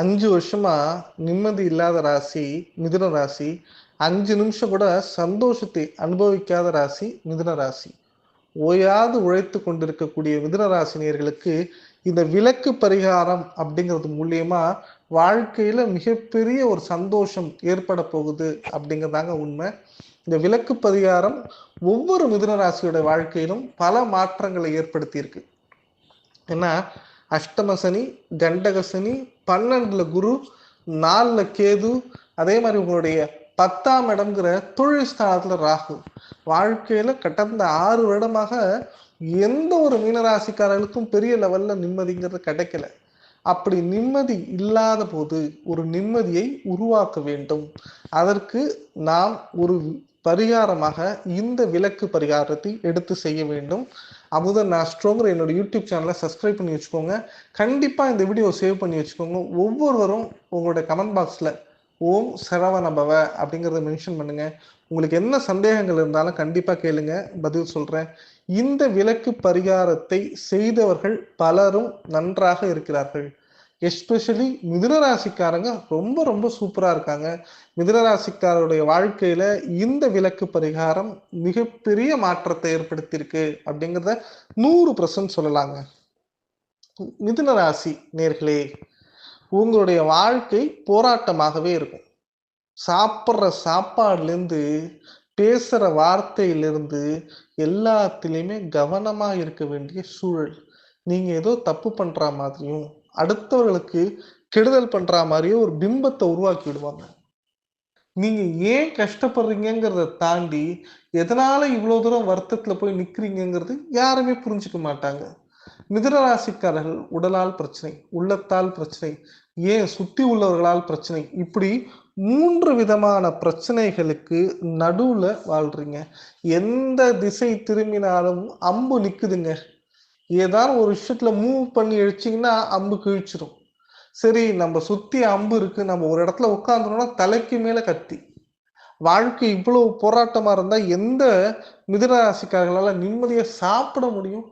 அஞ்சு வருஷமா நிம்மதி இல்லாத ராசி மிதுன ராசி. அஞ்சு நிமிஷம் கூட சந்தோஷத்தை அனுபவிக்காத ராசி மிதுன ராசி. ஓயாது உழைத்து கொண்டிருக்கக்கூடிய மிதுன ராசினியர்களுக்கு இந்த விலக்கு பரிகாரம் அப்படிங்கிறது மூலியமா வாழ்க்கையில மிகப்பெரிய ஒரு சந்தோஷம் ஏற்பட போகுது அப்படிங்கிறதாங்க உண்மை. இந்த விலக்கு பரிகாரம் ஒவ்வொரு மிதுன ராசியோட வாழ்க்கையிலும் பல மாற்றங்களை ஏற்படுத்தி இருக்கு ஏன்னா அஷ்டம சனி கண்டக சனி பன்னெண்டுல குரு நாலுல கேது. அதே மாதிரி உங்களுடைய பத்தாம் இடம்ங்கிற தொழில் ஸ்தானத்துல ராகு. வாழ்க்கையில கடந்த ஆறு வருடமாக எந்த ஒரு மீனராசிக்காரர்களுக்கும் பெரிய லெவல்ல நிம்மதிங்கிறது கிடைக்கல. அப்படி நிம்மதி இல்லாத போது ஒரு நிம்மதியை உருவாக்க வேண்டும். அதற்கு நாம் ஒரு பரிகாரமாக இந்த விளக்கு பரிகாரத்தை எடுத்து செய்ய வேண்டும். அமுதன் ஆஸ்ட்ரோங்கிற என்னோட யூடியூப் சேனலை சப்ஸ்கிரைப் பண்ணி வச்சுக்கோங்க. கண்டிப்பாக இந்த வீடியோ சேவ் பண்ணி வச்சுக்கோங்க. ஒவ்வொருவரும் உங்களோட கமெண்ட் பாக்ஸில் ஓம் சரவணபவ அப்படிங்கிறத மென்ஷன் பண்ணுங்க. உங்களுக்கு என்ன சந்தேகங்கள் இருந்தாலும் கண்டிப்பாக கேளுங்க. பதில் சொல்கிறேன் இந்த விளக்கு பரிகாரத்தை செய்தவர்கள் பலரும் நன்றாக இருக்கிறார்கள். எஸ்பெஷலி மிதுனராசிக்காரங்க ரொம்ப ரொம்ப சூப்பராக இருக்காங்க. மிதுனராசிக்காரருடைய வாழ்க்கையில இந்த விளக்கு பரிகாரம் மிகப்பெரிய மாற்றத்தை ஏற்படுத்தியிருக்கு அப்படிங்கிறத நூறு பர்சன்ட் சொல்லலாங்க. மிதுனராசி நேர்களே உங்களுடைய வாழ்க்கை போராட்டமாகவே இருக்கும். சாப்பிட்ற சாப்பாடுலேருந்து பேசுகிற வார்த்தையிலிருந்து எல்லாத்துலேயுமே கவனமாக இருக்க வேண்டிய சூழல். நீங்கள் ஏதோ தப்பு பண்ணுற மாதிரியும் அடுத்தவர்களுக்கு கெடுதல் பண்ற மாதிரியே ஒரு பிம்பத்தை உருவாக்கி விடுவாங்க. நீங்க ஏன் கஷ்டப்படுறீங்கிறத தாண்டி எதனால இவ்வளவு தூரம் வருத்தத்துல போய் நிக்கிறீங்கிறது யாருமே புரிஞ்சுக்க மாட்டாங்க. மிதனராசிக்காரர்கள் உடலால் பிரச்சனை உள்ளத்தால் பிரச்சனை ஏன் சுத்தி உள்ளவர்களால் பிரச்சனை இப்படி மூன்று விதமான பிரச்சனைகளுக்கு நடுவுல வாழ்றீங்க. எந்த திசை திரும்பினாலும் அம்பு நிக்குதுங்க. ஏதாவது ஒரு விஷயத்துல மூவ் பண்ணி அடிச்சிங்கன்னா அம்பு கிழிச்சிடும் சரி நம்ம சுத்தி அம்பு இருக்கு. நம்ம ஒரு இடத்துல உட்காந்துனோம்னா தலைக்கு மேல கத்தி. வாழ்க்கை இவ்வளவு போராட்டமா இருந்தா எந்த மிதனராசிக்காரர்களால நிம்மதியா சாப்பிட முடியும்?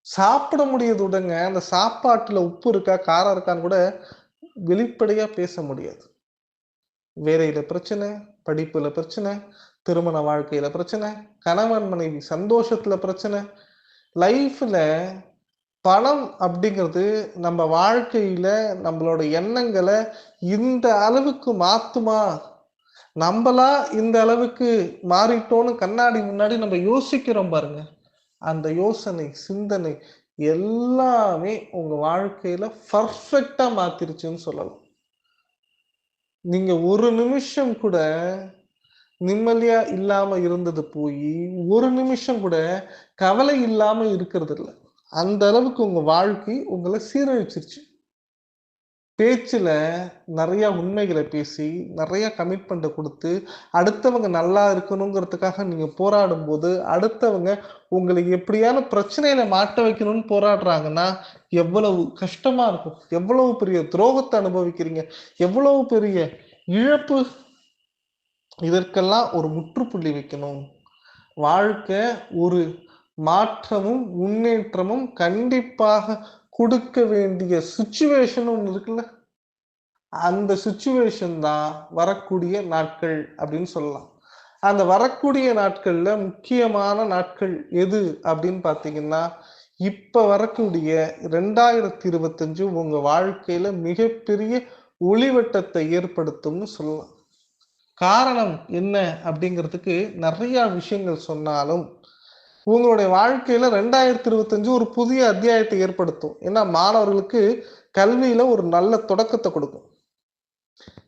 சாப்பிட முடியதுடங்க அந்த சாப்பாட்டுல உப்பு இருக்கா காரம் இருக்கான்னு கூட வெளிப்படையா பேச முடியாது. வேலையில பிரச்சனை படிப்புல பிரச்சனை திருமண வாழ்க்கையில பிரச்சனை கணவன் மனைவி சந்தோஷத்துல பிரச்சனை லைஃப்பில் பணம் அப்படிங்கிறது நம்ம வாழ்க்கையில் நம்மளோட எண்ணங்களை இந்த அளவுக்கு மாற்றுமா நம்மளா இந்த அளவுக்கு மாறிட்டோன்னு கண்ணாடி முன்னாடி நம்ம யோசிக்கிறோம் பாருங்க. அந்த யோசனை சிந்தனை எல்லாமே உங்க வாழ்க்கையில பர்ஃபெக்டா மாத்திருச்சுன்னு சொல்லலாம். நீங்க ஒரு நிமிஷம் கூட நிம்மதியா இல்லாம இருந்தது போய் ஒரு நிமிஷம் கூட கவலை இல்லாம இருக்கிறது இல்லை. அந்த அளவுக்கு உங்க வாழ்க்கை உங்களை சீரழிச்சிருச்சு. பேச்சில் நிறைய உண்மைகளை பேசி நிறைய கமிட்மெண்ட்டை கொடுத்து அடுத்தவங்க நல்லா இருக்கணுங்கிறதுக்காக நீங்கள் போராடும் போது அடுத்தவங்க உங்களுக்கு எப்படியான பிரச்சனையில மாட்ட வைக்கணும்னு போராடுறாங்கன்னா எவ்வளவு கஷ்டமா இருக்கும். எவ்வளவு பெரிய துரோகத்தை அனுபவிக்கிறீங்க. எவ்வளவு பெரிய இழப்பு இதற்கெல்லாம் ஒரு முற்றுப்புள்ளி வைக்கணும். வாழ்க்கை ஒரு மாற்றமும் முன்னேற்றமும் கண்டிப்பாக கொடுக்க வேண்டிய சுச்சுவேஷன் ஒன்று இருக்குல்ல? அந்த சுச்சுவேஷன் தான் வரக்கூடிய நாட்கள் அப்படின்னு சொல்லலாம். அந்த வரக்கூடிய நாட்கள்ல முக்கியமான நாட்கள் எது அப்படின்னு பார்த்தீங்கன்னா இப்ப வரக்கூடிய ரெண்டாயிரத்தி இருபத்தஞ்சு உங்க வாழ்க்கையில மிகப்பெரிய ஒளிவட்டத்தை ஏற்படுத்தும்னு சொல்லலாம். காரணம் என்ன அப்படிங்கிறதுக்கு நிறைய விஷயங்கள் சொன்னாலும் உங்களுடைய வாழ்க்கையில ரெண்டாயிரத்தி இருபத்தஞ்சு ஒரு புதிய அத்தியாயத்தை ஏற்படுத்தும். ஏன்னா மாணவர்களுக்கு கல்வியில ஒரு நல்ல தொடக்கத்தை கொடுக்கும்.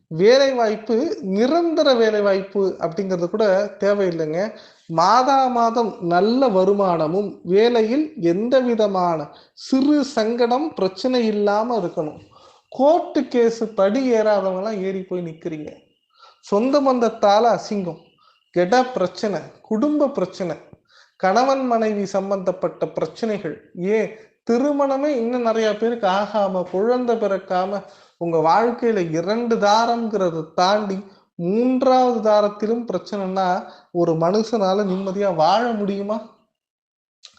வேலை வாய்ப்பு நிரந்தர வேலை வாய்ப்பு அப்படிங்கிறது கூட தேவையில்லைங்க. மாதா மாதம் நல்ல வருமானமும் வேலையில் எந்த விதமான சிறு சங்கடம் பிரச்சனை இல்லாம இருக்கணும். கோர்ட்டு கேஸ் படி ஏறாதவங்கலாம் ஏறி போய் நிக்கிறீங்க. சொந்த பந்தத்தால் அசிங்கம். கெட பிரச்சனை குடும்ப பிரச்சனை கணவன் மனைவி சம்பந்தப்பட்ட பிரச்சனைகள். ஏன் திருமணமே இன்னும் நிறைய பேருக்கு ஆகாம குழந்தை பிறக்காம உங்க வாழ்க்கையில இரண்டு தாரம்ங்கிறத தாண்டி மூன்றாவது தாரத்திலும் பிரச்சனைனா ஒரு மனுஷனால நிம்மதியா வாழ முடியுமா?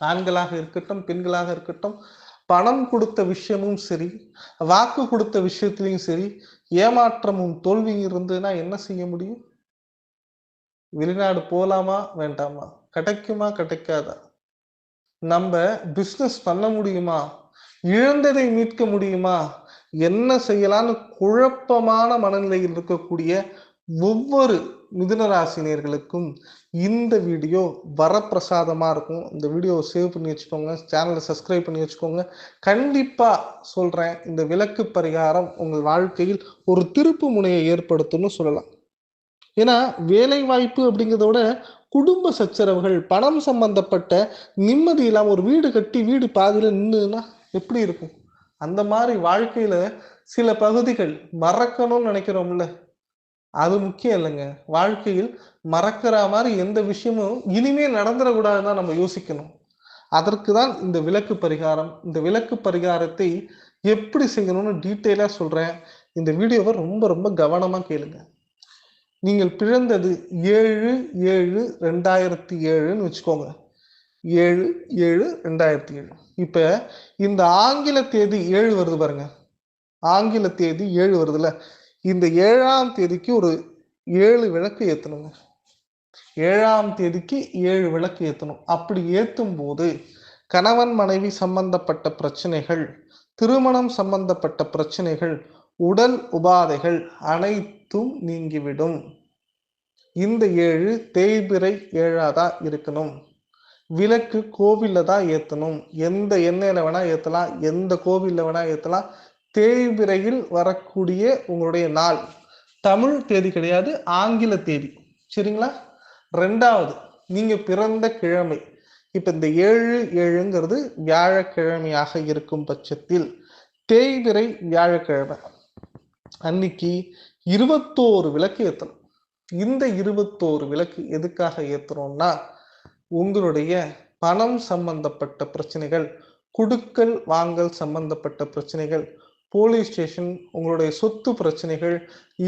ஆண்களாக இருக்கட்டும் பெண்களாக இருக்கட்டும் பணம் கொடுத்த விஷயமும் சரி வாக்கு கொடுத்த விஷயத்திலையும் சரி ஏமாற்றமும் தோல்வியும் இருந்ததுன்னா என்ன செய்ய முடியும்? வெளிநாடு போலாமா வேண்டாமா? கிடைக்குமா கிடைக்காதா? நம்ம பிசினஸ் பண்ண முடியுமா? இழந்ததை மீட்க முடியுமா? என்ன செய்யலாம்னு குழப்பமான மனநிலையில் இருக்கக்கூடிய ஒவ்வொரு மிதுனராசினியர்களுக்கும் இந்த வீடியோ வரப்பிரசாதமாக இருக்கும். இந்த வீடியோவை சேவ் பண்ணி வச்சுக்கோங்க. சேனலை சப்ஸ்கிரைப் பண்ணி வச்சுக்கோங்க. கண்டிப்பாக சொல்கிறேன் இந்த விளக்கு பரிகாரம் உங்கள் வாழ்க்கையில் ஒரு திருப்பு முனையை ஏற்படுத்தும்னு சொல்லலாம். ஏன்னா வேலை வாய்ப்பு அப்படிங்கிறத விட குடும்ப சச்சரவுகள் பணம் சம்பந்தப்பட்ட நிம்மதி இல்லாமல் ஒரு வீடு கட்டி வீடு பாதியில் நின்றுன்னா எப்படி இருக்கும்? அந்த மாதிரி வாழ்க்கையில் சில பகுதிகள் மறக்கணும்னு நினைக்கிறோம்ல. அது முக்கியம் இல்லைங்க. வாழ்க்கையில் மறக்கிற மாதிரி எந்த விஷயமும் இனிமே தான் நம்ம யோசிக்கணும். அதற்கு தான் இந்த விளக்கு பரிகாரம். இந்த விளக்கு பரிகாரத்தை எப்படி செய்யணும்னு டீட்டெயிலாக சொல்கிறேன் இந்த வீடியோவை ரொம்ப ரொம்ப கவனமாக கேளுங்க. நீங்கள் பிறந்தது ஏழு ஏழு ரெண்டாயிரத்தி ஏழுன்னு வச்சுக்கோங்க. ஏழு ஏழு ரெண்டாயிரத்தி ஏழு. இப்போ இந்த ஆங்கில தேதி ஏழு வருது பாருங்க. ஆங்கில தேதி ஏழு வருதுல்ல. இந்த ஏழாம் தேதிக்கு ஒரு ஏழு விளக்கு ஏற்றணுங்க ஏழாம் தேதிக்கு ஏழு விளக்கு ஏற்றணும் அப்படி ஏற்றும் போது கணவன் மனைவி சம்பந்தப்பட்ட பிரச்சனைகள் திருமணம் சம்பந்தப்பட்ட பிரச்சனைகள் உடல் உபாதைகள் அனைத்தும் நீங்கிவிடும். இந்த ஏழு தேய்பிரை ஏழாதா இருக்கணும். விளக்கு கோவிலில் தான் ஏற்றணும் எந்த எண்ணெயில வேணா ஏற்றலாம் எந்த கோவிலில் வேணா ஏற்றலாம் தேய்பிறையில் வரக்கூடிய உங்களுடைய நாள். தமிழ் தேதி கிடையாது ஆங்கில தேதி. சரிங்களா? ரெண்டாவது நீங்க பிறந்த கிழமை. இப்ப இந்த ஏழு ஏழுங்கிறது வியாழக்கிழமையாக இருக்கும் பட்சத்தில் தேய்பிறை வியாழக்கிழமை. அன்னைக்கு இருபத்தோரு விளக்கு ஏத்தணும். இந்த இருபத்தோரு விளக்கு எதுக்காக ஏத்துறோம்னா உங்களுடைய பணம் சம்பந்தப்பட்ட பிரச்சனைகள் குடுக்கல் வாங்கல் சம்பந்தப்பட்ட பிரச்சனைகள் போலீஸ் ஸ்டேஷன் உங்களுடைய சொத்து பிரச்சனைகள்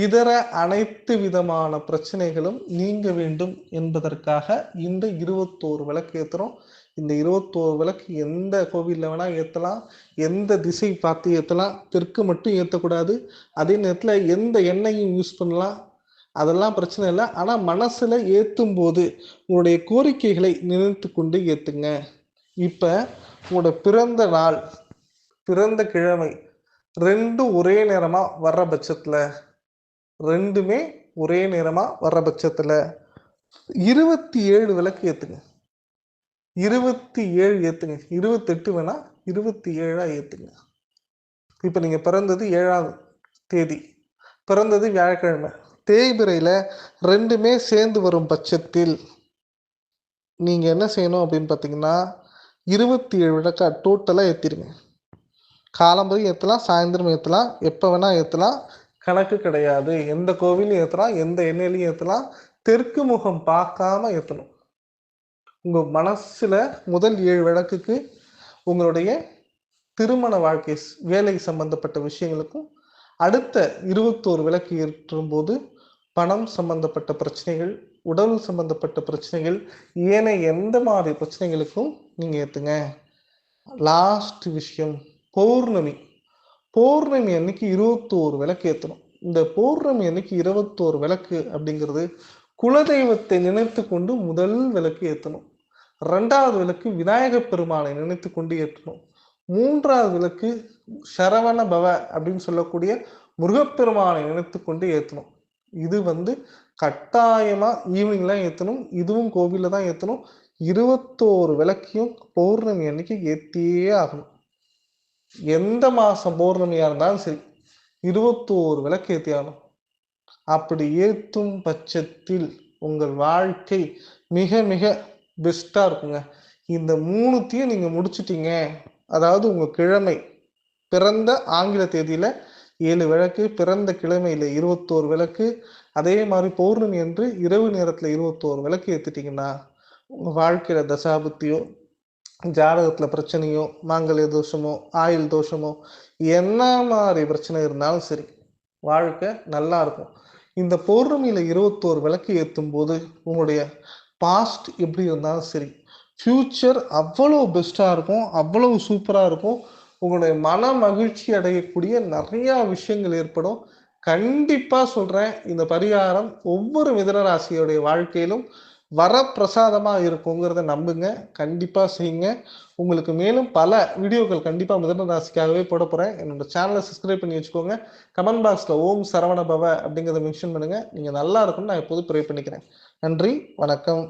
இதர அனைத்து விதமான பிரச்சனைகளும் நீங்க வேண்டும் என்பதற்காக இந்த இருபத்தோரு விளக்கு ஏத்துறோம். இந்த இருபத்தோரு விளக்கு எந்த கோவிலில் வேணா ஏத்தலாம் எந்த திசை பார்த்து ஏத்தலாம் தெற்கு மட்டும் ஏத்தக்கூடாது. அதே நேரத்துல எந்த எண்ணெயும் யூஸ் பண்ணலாம் அதெல்லாம் பிரச்சனை இல்லை. ஆனா மனசுல ஏத்தும் போது உங்களுடைய கோரிக்கைகளை நினைத்து கொண்டு ஏத்துங்க. இப்ப உங்களோட பிறந்த நாள் பிறந்த கிழமை ரெண்டும் ஒரே நேரமாக வர்ற பட்சத்தில் ரெண்டுமே ஒரே நேரமாக வர்ற பட்சத்தில். இருபத்தி ஏழு விளக்கு ஏற்றுங்க இருபத்தி ஏழு ஏற்றுங்க இருபத்தெட்டு வேணா இருபத்தி ஏழா ஏற்றுங்க இப்போ நீங்கள் பிறந்தது ஏழாம் தேதி. பிறந்தது வியாழக்கிழமை. தேய்பிரையில் ரெண்டுமே சேர்ந்து வரும் பட்சத்தில் நீங்கள் என்ன செய்யணும் அப்படின்னு பார்த்தீங்கன்னா இருபத்தி ஏழு விளக்கா டோட்டலாக ஏற்றிடுங்க காலம்பரி ஏற்றலாம் சாயந்தரம் ஏற்றலாம் எப்போ வேணால் ஏற்றலாம் கணக்கு கிடையாது. எந்த கோவிலையும் ஏற்றலாம் எந்த எண்ணெயிலையும் ஏற்றலாம் தெற்கு முகம் பார்க்காம ஏற்றணும் உங்கள் மனசில் முதல் ஏழு விளக்குக்கு உங்களுடைய திருமண வாழ்க்கை வேலை சம்பந்தப்பட்ட விஷயங்களுக்கும் அடுத்த இருபத்தோரு விளக்கு ஏற்றும் போது பணம் சம்பந்தப்பட்ட பிரச்சனைகள் உடல் சம்பந்தப்பட்ட பிரச்சனைகள் ஏனைய எந்த மாதிரி பிரச்சனைகளுக்கும் நீங்கள் ஏற்றுங்க லாஸ்ட் விஷயம். பௌர்ணமி. பௌர்ணமி அன்னைக்கு இருபத்தோரு விளக்கு ஏற்றணும் இந்த பௌர்ணமி அன்னைக்கு இருபத்தோரு விளக்கு அப்படிங்கிறது குலதெய்வத்தை நினைத்து கொண்டு முதல் விளக்கு ஏற்றணும் ரெண்டாவது விளக்கு விநாயக பெருமானை நினைத்து கொண்டு ஏற்றணும். மூன்றாவது விளக்கு சரவண பவ அப்படின்னு சொல்லக்கூடிய முருகப்பெருமானை நினைத்து கொண்டு ஏற்றணும் இது வந்து கட்டாயமா ஈவினிங்லாம் ஏற்றணும் இதுவும் கோவிலில் தான் ஏற்றணும் இருபத்தோரு விளக்கையும் பௌர்ணமி அன்னைக்கு ஏத்தியே ஆகணும். எந்த மாதம் பௌர்ணமியாக இருந்தாலும் சரி இருபத்தோரு விளக்கு ஏத்தியாகணும். அப்படி ஏற்றும் பட்சத்தில் உங்கள் வாழ்க்கை மிக மிக பெஸ்ட்டாக இருக்குங்க. இந்த மூணுத்தையும் நீங்கள் முடிச்சிட்டீங்க. அதாவது உங்கள் கிழமை பிறந்த ஆங்கில தேதியில் ஏழு விளக்கு பிறந்த கிழமையில இருபத்தோரு விளக்கு அதே மாதிரி பௌர்ணமி என்று இரவு நேரத்தில் இருபத்தோரு விளக்கு ஏத்திட்டீங்கன்னா உங்கள் வாழ்க்கையில் தசாபுத்தியோ ஜாதகத்தில் பிரச்சனையோ மாங்கல்ய தோஷமோ ஆயுள் தோஷமோ என்ன மாதிரி பிரச்சனை இருந்தாலும் சரி வாழ்க்கை நல்லா இருக்கும். இந்த பௌர்ணமியில இருபத்தோரு விளக்கு ஏற்றும் போது உங்களுடைய பாஸ்ட் எப்படி இருந்தாலும் சரி ஃப்யூச்சர் அவ்வளோ பெஸ்ட்டாக இருக்கும் அவ்வளவு சூப்பராக இருக்கும். உங்களுடைய மன மகிழ்ச்சி அடையக்கூடிய நிறையா விஷயங்கள் ஏற்படும். கண்டிப்பாக சொல்கிறேன் இந்த பரிகாரம் ஒவ்வொரு மிதனராசியோடைய வாழ்க்கையிலும் வரப்பிரசாதமாக இருக்குங்கிறத நம்புங்க. கண்டிப்பாக செய்யுங்க. உங்களுக்கு மேலும் பல வீடியோக்கள் கண்டிப்பாக மிதன ராசிக்காகவே போட போகிறேன் என்னோட சேனலை சப்ஸ்கிரைப் பண்ணி வச்சுக்கோங்க. கமெண்ட் பாக்ஸில் ஓம் சரவண பவ அப்படிங்கிறத மென்ஷன் பண்ணுங்கள் நீங்கள் நல்லா இருக்கும்னு நான் எப்போதும் ப்ரே பண்ணிக்கிறேன். நன்றி வணக்கம்.